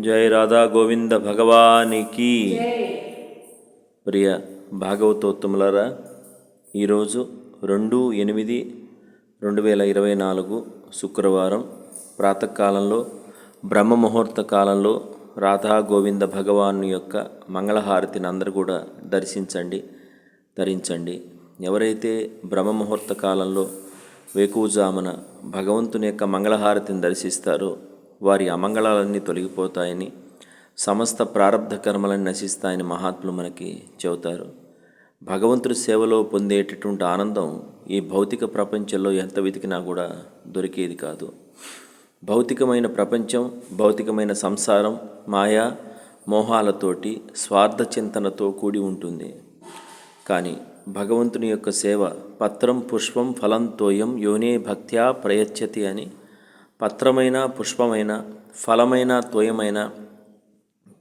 జై రాధా గోవింద భగవానికి. ప్రియ భాగవతోత్తములారా ఈరోజు రెండు ఎనిమిది రెండు వేల ఇరవై నాలుగు శుక్రవారం ప్రాతకాలంలో బ్రహ్మ ముహూర్త కాలంలో రాధా గోవింద భగవాను యొక్క మంగళహారతిని అందరూ కూడా దర్శించండి ధరించండి. ఎవరైతే బ్రహ్మ ముహూర్త కాలంలో వేకువజామున భగవంతుని యొక్క మంగళహారతిని దర్శిస్తారో వారి అమంగళాలన్నీ తొలగిపోతాయని సమస్త ప్రారంధ కర్మలను నశిస్తాయని మహాత్ములు మనకి చెబుతారు. భగవంతుడి సేవలో పొందేటటువంటి ఆనందం ఈ భౌతిక ప్రపంచంలో ఎంత వెతికినా కూడా దొరికేది కాదు. భౌతికమైన ప్రపంచం భౌతికమైన సంసారం మాయా మోహాలతోటి స్వార్థ చింతనతో కూడి ఉంటుంది. కానీ భగవంతుని యొక్క సేవ పత్రం పుష్పం ఫలం తోయం యోనే భక్త్యా ప్రయచ్చతి అని పత్రమైన పుష్పమైన ఫలమైన త్వయమైన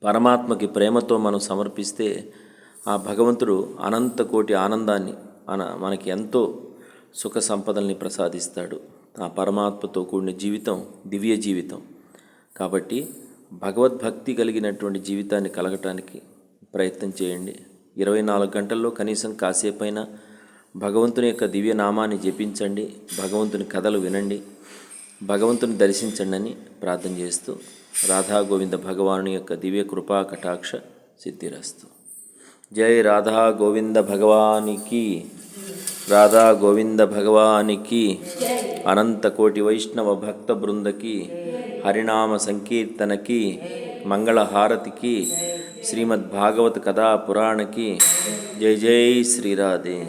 పరమాత్మకి ప్రేమతో మనం సమర్పిస్తే ఆ భగవంతుడు అనంత కోటి ఆనందాన్ని మన మనకి ఎంతో సుఖ సంపదల్ని ప్రసాదిస్తాడు. ఆ పరమాత్మతో కూడిన జీవితం దివ్య జీవితం. కాబట్టి భగవద్భక్తి కలిగినటువంటి జీవితాన్ని కలగటానికి ప్రయత్నం చేయండి. ఇరవై నాలుగు గంటల్లో కనీసం కాసేపైనా భగవంతుని యొక్క దివ్య నామాన్ని జపించండి. భగవంతుని కథలు వినండి. భగవంతుని దర్శించండి అని ప్రార్థన చేస్తూ రాధా గోవింద భగవాను యొక్క దివ్య కృపా కటాక్ష సిద్ధిరస్తు. జై రాధా గోవింద భగవానికి రాధా గోవింద భగవానికి అనంత కోటి వైష్ణవ భక్త బృందకి హరినామ సంకీర్తనకి మంగళహారతికి శ్రీమద్భాగవత కథా పురాణకి జై జై శ్రీరాధే